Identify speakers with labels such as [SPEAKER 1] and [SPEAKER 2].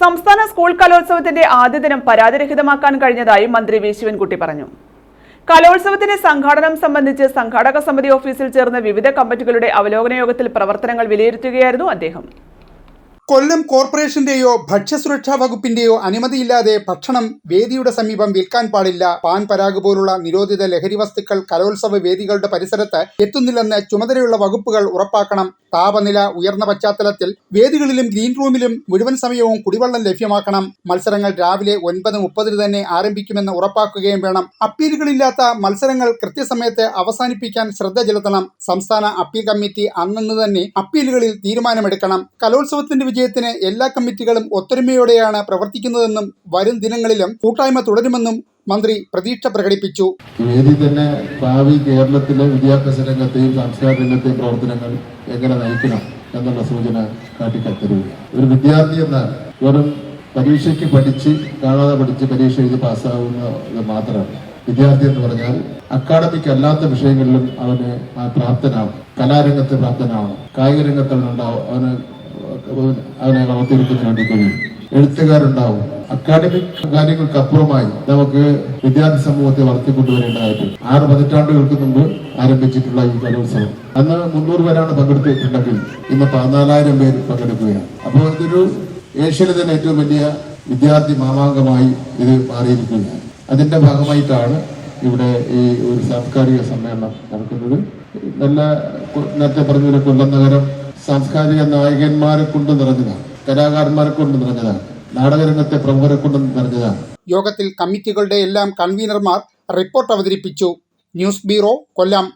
[SPEAKER 1] സംസ്ഥാന സ്കൂൾ കലോത്സവത്തിന്റെ ആദ്യ ദിനം പരാതിരഹിതമാക്കാൻ കഴിഞ്ഞതായി മന്ത്രി വി. ശിവൻകുട്ടി പറഞ്ഞു. കലോത്സവത്തിന്റെ സംഘാടനം സംബന്ധിച്ച് സംഘാടക സമിതി ഓഫീസിൽ ചേർന്ന വിവിധ കമ്മിറ്റികളുടെ അവലോകന യോഗത്തിൽ പ്രവർത്തനങ്ങൾ വിലയിരുത്തുകയായിരുന്നു അദ്ദേഹം.
[SPEAKER 2] കൊല്ലം കോർപ്പറേഷന്റെയോ ഭക്ഷ്യസുരക്ഷാ വകുപ്പിന്റെയോ അനുമതിയില്ലാതെ ഭക്ഷണം വേദിയുടെ സമീപം വിൽക്കാൻ പാടില്ല. പാൻ പരാഗ് പോലുള്ള നിരോധിത ലഹരി വസ്തുക്കൾ കലോത്സവ വേദികളുടെ പരിസരത്ത് എത്തുന്നില്ലെന്ന് ചുമതലയുള്ള വകുപ്പുകൾ ഉറപ്പാക്കണം. താപനില ഉയർന്ന പശ്ചാത്തലത്തിൽ വേദികളിലും ഗ്രീൻ റൂമിലും മുഴുവൻ സമയവും കുടിവെള്ളം ലഭ്യമാക്കണം. മത്സരങ്ങൾ രാവിലെ ഒൻപത് മുപ്പതിന് തന്നെ ആരംഭിക്കുമെന്ന് ഉറപ്പാക്കുകയും വേണം. അപ്പീലുകളില്ലാത്ത മത്സരങ്ങൾ കൃത്യസമയത്ത് അവസാനിപ്പിക്കാൻ ശ്രദ്ധ ചെലുത്തണം. സംസ്ഥാന അപ്പീൽ കമ്മിറ്റി അന്നു തന്നെ അപ്പീലുകളിൽ തീരുമാനമെടുക്കണം. കലോത്സവത്തിന്റെ വിജയത്തിന് എല്ലാ കമ്മിറ്റികളും ഒത്തൊരുമയോടെയാണ് പ്രവർത്തിക്കുന്നതെന്നും വരും ദിനങ്ങളിലും കൂട്ടായ്മ തുടരുമെന്നും മന്ത്രി പ്രതീക്ഷ പ്രകടിപ്പിച്ചു.
[SPEAKER 3] വേദി തന്നെ ഭാവി കേരളത്തിലെ വിദ്യാഭ്യാസ രംഗത്തെയും സാംസ്കാരിക രംഗത്തെയും പ്രവർത്തനങ്ങൾ എങ്ങനെ നയിക്കണം എന്നുള്ള സൂചന കാട്ടിക്കത്തരുകയാണ് ഒരു വിദ്യാർത്ഥി എന്നാൽ വെറും പരീക്ഷയ്ക്ക് പഠിച്ച് കാണാതെ പഠിച്ച് പരീക്ഷ എഴുതി പാസ്സാവുന്നത് മാത്രമല്ല. വിദ്യാർത്ഥി എന്ന് പറഞ്ഞാൽ അക്കാഡമിക് അല്ലാത്ത വിഷയങ്ങളിലും അവന് പ്രാപ്തനാവും കലാരംഗത്ത് പ്രാപ്തനാവണം. കായിക രംഗത്തുണ്ടാവും അവന് അവനെ അവതരിപ്പിക്കാൻ വേണ്ടി കഴിയും എഴുത്തുകാരുണ്ടാവും. അക്കാഡമിക് കാര്യങ്ങൾക്ക് അപ്പുറമായി നമുക്ക് വിദ്യാർത്ഥി സമൂഹത്തെ വളർത്തിക്കൊണ്ടുവരേണ്ടതായിട്ടുണ്ട് ആറ് പതിറ്റാണ്ടുകൾക്ക് മുമ്പ് ആരംഭിച്ചിട്ടുള്ള ഈ കലോത്സവം. അന്ന് മുന്നൂറ് പേരാണ് പങ്കെടുത്തിട്ടുണ്ടെങ്കിൽ ഇന്ന് പതിനാലായിരം പേര് പങ്കെടുക്കുകയാണ്. അപ്പോൾ ഇതൊരു ഏഷ്യയിലെ തന്നെ ഏറ്റവും വലിയ വിദ്യാർത്ഥി മാമാങ്കമായി ഇത് മാറിയിരിക്കുകയാണ്. അതിന്റെ ഭാഗമായിട്ടാണ് ഇവിടെ ഈ ഒരു സാംസ്കാരിക സമ്മേളനം നടക്കുന്നത്. നല്ല നേരത്തെ പറഞ്ഞ കൊല്ലം നഗരം സാംസ്കാരിക നായകന്മാരെ കൊണ്ട് നിറഞ്ഞതാണ് കലാകാരന്മാരെ കൊണ്ട് നിറഞ്ഞതാണ് നാടകരംഗത്തെ പ്രമുഖരെ കൊണ്ട് നിറഞ്ഞതാണ്.
[SPEAKER 2] യോഗത്തിൽ കമ്മിറ്റികളുടെ എല്ലാം കൺവീനർമാർ റിപ്പോർട്ട് അവതരിപ്പിച്ചു. News bureau Kollam.